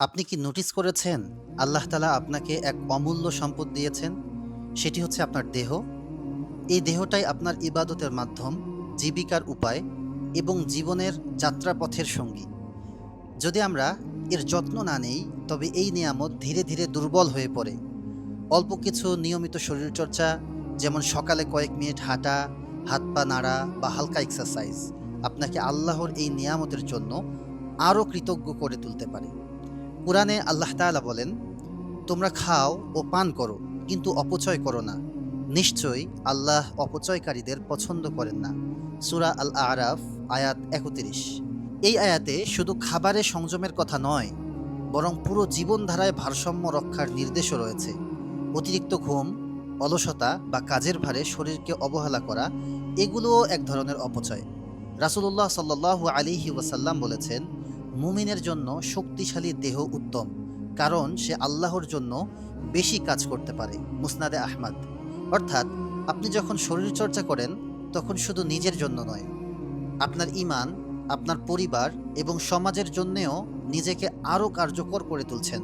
আপনি কি নোটিস করেছেন আল্লাহ তালা আপনাকে এক অমূল্য সম্পদ দিয়েছেন? সেটি হচ্ছে আপনার দেহ। এই দেহটাই আপনার ইবাদতের মাধ্যম, জীবিকার উপায় এবং জীবনের যাত্রাপথের সঙ্গী। যদি আমরা এর যত্ন না নেই, তবে এই নিয়ামত ধীরে ধীরে দুর্বল হয়ে পড়ে। অল্প কিছু নিয়মিত শরীরচর্চা, যেমন সকালে কয়েক মিনিট হাঁটা, হাত পা নাড়া বা হালকা এক্সারসাইজ আপনাকে আল্লাহর এই নিয়ামতের জন্য আরও কৃতজ্ঞ করে তুলতে পারে। কোরআনে আল্লাহ তাআলা বলেন, তোমরা খাও ও পান করো, কিন্তু অপচয় করো না। নিশ্চয়ই আল্লাহ অপচয়কারীদের পছন্দ করেন না। সুরা আল আরাফ আয়াত একত্রিশ। এই আয়াতে শুধু খাবারে সংযমের কথা নয়, বরং পুরো জীবনধারায় ভারসাম্য রক্ষার নির্দেশও রয়েছে। অতিরিক্ত ঘুম, অলসতা বা কাজের ভারে শরীরকে অবহেলা করা, এগুলোও এক ধরনের অপচয়। রাসূলুল্লাহ সাল্লাহ আলিহি ওয়াসাল্লাম বলেছেন মুমিনের জন্য শক্তিশালী দেহ উত্তম, কারণ সে আল্লাহর জন্য বেশি কাজ করতে পারে, মুসনাদে আহমদ। অর্থাৎ, আপনি যখন শরীরচর্চা করেন, তখন শুধু নিজের জন্য নয়, আপনার ইমান, আপনার পরিবার এবং সমাজের জন্যেও নিজেকে আরও কার্যকর করে তুলছেন।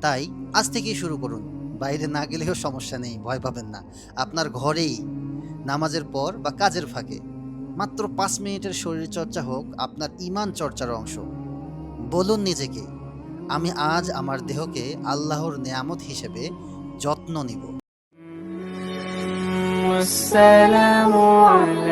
তাই, আজ থেকেই শুরু করুন। বাইরে না গেলেও সমস্যা নেই, ভয় পাবেন না। আপনার ঘরেই, নামাজের পর বা কাজের ফাঁকে। মাত্র পাঁচ মিনিটের শরীরচর্চা হোক আপনার ইমান চর্চার অংশ। বলুন নিজেকে আমি আজ আমার দেহকে আল্লাহর নেয়ামত হিসেবে যত্ন নিব। আসসালামু আলাইকুম।